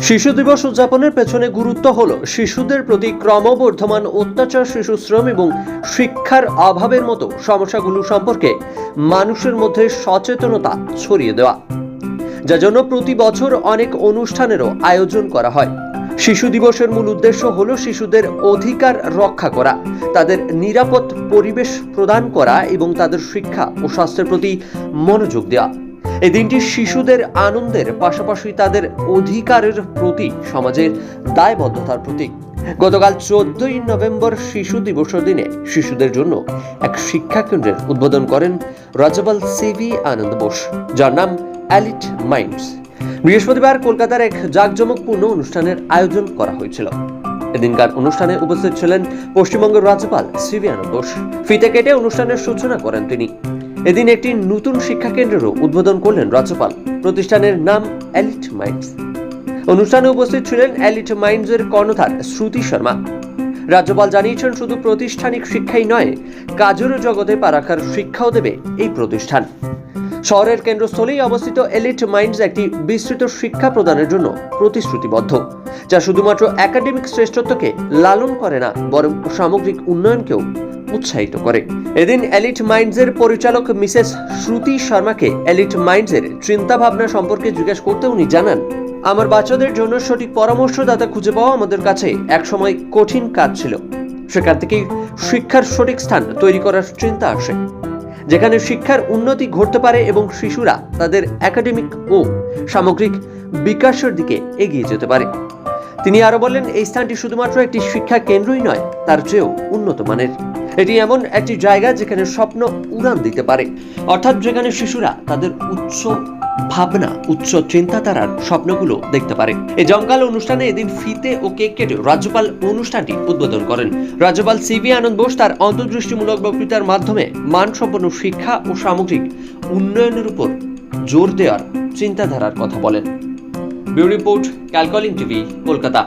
শিশু দিবস উদযাপনের পেছনে গুরুত্ব হল শিশুদের প্রতি ক্রমবর্ধমান অত্যাচার শিশু শ্রম এবং শিক্ষার অভাবের মতো সমস্যাগুলো সম্পর্কে মানুষের মধ্যে সচেতনতা ছড়িয়ে দেওয়া। যার জন্য প্রতি বছর অনেক অনুষ্ঠানেরও আয়োজন করা হয়। শিশু দিবসের মূল উদ্দেশ্য হল শিশুদের অধিকার রক্ষা করা, তাদের নিরাপদ পরিবেশ প্রদান করা এবং তাদের শিক্ষা ও স্বাস্থ্যের প্রতি মনোযোগ দেওয়া। এই দিনটি শিশুদের আনন্দের পাশাপাশি তাদের অধিকারের প্রতি সমাজের দায়বদ্ধতার প্রতীক। গতকাল চোদ্দই নভেম্বর শিশু দিবসের দিনে শিশুদের জন্য এক শিক্ষা কেন্দ্রের উদ্বোধন করেন রাজবাল সিভি আনন্দ বোস, যার নাম অ্যালিট মাইন্ডস। বৃহস্পতিবার কলকাতার এক জাঁকজমকপূর্ণ অনুষ্ঠানের আয়োজন করা হয়েছিল। এদিনকার অনুষ্ঠানে উপস্থিত ছিলেন পশ্চিমবঙ্গের রাজ্যপাল সিভি আনন্দ বোস। ফিতে কেটে অনুষ্ঠানের সূচনা করেন তিনি। এদিন একটি নতুন শিক্ষা কেন্দ্রেরও উদ্বোধন করলেন রাজ্যপাল। প্রতিষ্ঠানের নাম এলিট মাইন্ডস অনুষ্ঠানে উপস্থিত ছিলেন এলিট মাইন্ডসের কর্ণধার শ্রুতি শর্মা। রাজ্যপাল জানিয়েছেন, শুধু প্রতিষ্ঠানিক শিক্ষাই নয় কাজের জগতে পা রাখার শিক্ষাও দেবে এই প্রতিষ্ঠান। শহরের কেন্দ্রস্থলেই অবস্থিত এলিট মাইন্ডস একটি বিস্তৃত শিক্ষা প্রদানের জন্য প্রতিশ্রুতিবদ্ধ, যা শুধুমাত্র একাডেমিক শ্রেষ্ঠত্বকে লালন করে না, বরং সামগ্রিক উন্নয়নকেও উৎসাহিত করে। এদিন এলিট মাইন্ডসের পরিচালক মিসেস শ্রুতি শর্মাকে এলিট মাইন্ডসের চিন্তা ভাবনা সম্পর্কে জিজ্ঞেস করতে উনি জানান, আমার বাচ্চাদের জন্য সঠিক পরামর্শদাতা খুঁজে পাওয়া আমাদের কাছে একসময় কঠিন কাজ ছিল। সেখান থেকেই শিক্ষার সঠিক স্থান তৈরি করার চিন্তা আসে। যেখানে শিক্ষার উন্নতি ঘটতে পারে এবং শিশুরা তাদের একাডেমিক ও সামগ্রিক বিকাশের দিকে এগিয়ে যেতে পারে। তিনি আরও বলেন এই স্থানটি শুধুমাত্র একটি শিক্ষা কেন্দ্রই নয়, তার চেয়েও উন্নত মানের। এটি এমন একটি জায়গা যেখানে স্বপ্ন উড়ান দিতে পারে। অর্থাৎ যেখানে শিশুরা তাদের উচ্চ ভাবনা, উচ্চ চিন্তাধারার স্বপ্নগুলো দেখতে পারে। এই জমকাল অনুষ্ঠানে এদিন ফিতে ও কেক কেটে রাজ্যপাল অনুষ্ঠানটি উদ্বোধন করেন। রাজ্যপাল সিবি আনন্দ বোস তার অন্তর্দৃষ্টিমূলক বক্তৃতার মাধ্যমে মানসম্পন্ন শিক্ষা ও সামগ্রিক উন্নয়নের উপর জোর দেওয়ার চিন্তাধারার কথা বলেন। ব্যুরো রিপোর্ট, ক্যালকলিং টিভি, কলকাতা।